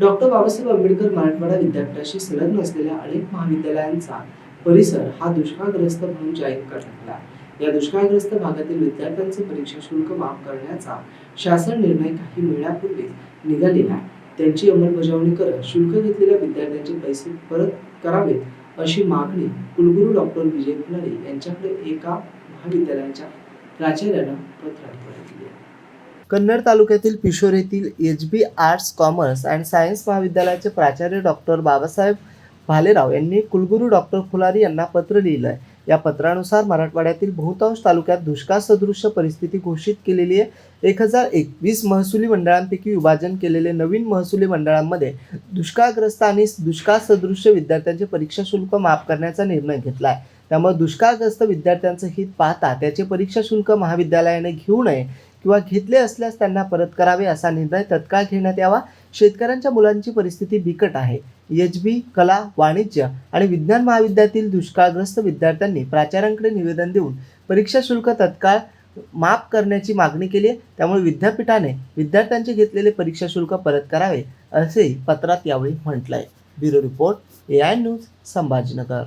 Doctor Babasaheb Ambedkar Marathwada विद्यापीठाशी संलग्न असलेल्या अनेक महाविद्यालयांचा परिसर हा दुष्काळग्रस्त म्हणून जाहीर करण्यात आला. या दुष्काळग्रस्त भागातील विद्यार्थ्यांचे परीक्षा शुल्क माफ करण्याचा शासन निर्णय काही महिन्यापूर्वी निघालेला त्यांची अंमलबजावणी करत शुल्क घेतलेल्या विद्यार्थ्यांचे पैसे परत करावेत अशी मागणी कुलगुरू डॉक्टर विजय फुलारी यांच्याकडे एका महाविद्यालयाच्या प्राचार्यानं पत्राद्वारे केली आहे. कन्नड तालुक्यातील पिशोर येथील H B arts commerce and science महाविद्यालयाचे प्राचार्य डॉक्टर बाबासाहेब भालेराव यांनी कुलगुरू डॉक्टर फुलारी यांना पत्र लिहिलं आहे या पत्रानुसार मराठवाड्यातील बहुतांश तालुक्यात दुष्काळ सदृश्य परिस्थिती घोषित केलेली आहे. एक हजार एकवीस महसुली मंडळांपैकी विभाजन केलेले नवीन महसुली मंडळांमध्ये दुष्काळग्रस्त आणि दुष्काळ सदृश्य विद्यार्थ्यांचे परीक्षा शुल्क माफ करण्याचा निर्णय घेतला आहे त्यामुळे दुष्काळग्रस्त विद्यार्थ्यांचं हित पाहता त्याचे परीक्षा शुल्क महाविद्यालयाने घेऊ नये किंवा घेतले असल्यास त्यांना परत करावे असा निर्णय तत्काळ घेण्यात यावा. शेतकऱ्यांच्या मुलांची परिस्थिती बिकट आहे. एच बी कला वाणिज्य आणि विज्ञान महाविद्यालयातील दुष्काळग्रस्त विद्यार्थ्यांनी प्राचार्यांकडे निवेदन देऊन परीक्षा शुल्क तत्काळ माफ करण्याची मागणी केली आहे. त्यामुळे विद्यापीठाने विद्यार्थ्यांचे घेतलेले परीक्षा शुल्क परत करावे असेही पत्रात यावेळी म्हटलं आहे bureau report A I news Sambhajinagar.